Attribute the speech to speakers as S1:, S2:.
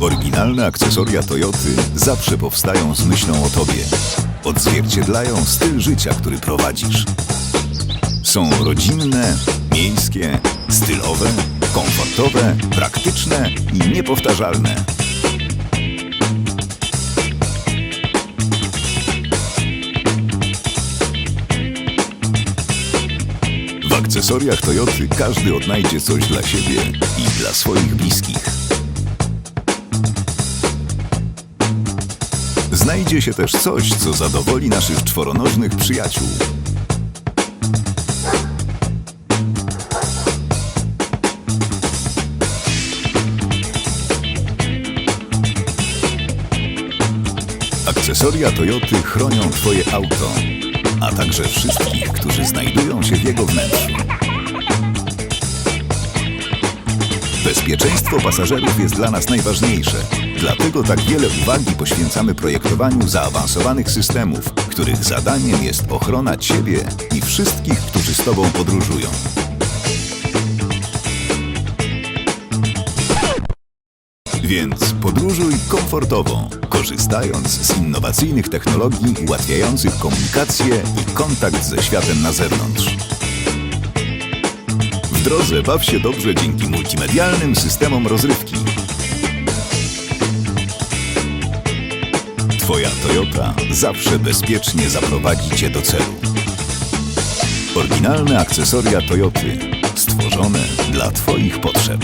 S1: Oryginalne akcesoria Toyoty zawsze powstają z myślą o Tobie. Odzwierciedlają styl życia, który prowadzisz. Są rodzinne, miejskie, stylowe, komfortowe, praktyczne i niepowtarzalne. W akcesoriach Toyoty każdy odnajdzie coś dla siebie i dla swoich bliskich. Znajdzie się też coś, co zadowoli naszych czworonożnych przyjaciół. Akcesoria Toyoty chronią Twoje auto, a także wszystkich, którzy znajdują się w jego wnętrzu. Bezpieczeństwo pasażerów jest dla nas najważniejsze. Dlatego tak wiele uwagi poświęcamy projektowaniu zaawansowanych systemów, których zadaniem jest ochrona Ciebie i wszystkich, którzy z Tobą podróżują. Więc podróżuj komfortowo, korzystając z innowacyjnych technologii ułatwiających komunikację i kontakt ze światem na zewnątrz. W drodze baw się dobrze dzięki multimedialnym systemom rozrywki. Twoja Toyota zawsze bezpiecznie zaprowadzi Cię do celu. Oryginalne akcesoria Toyoty, stworzone dla Twoich potrzeb.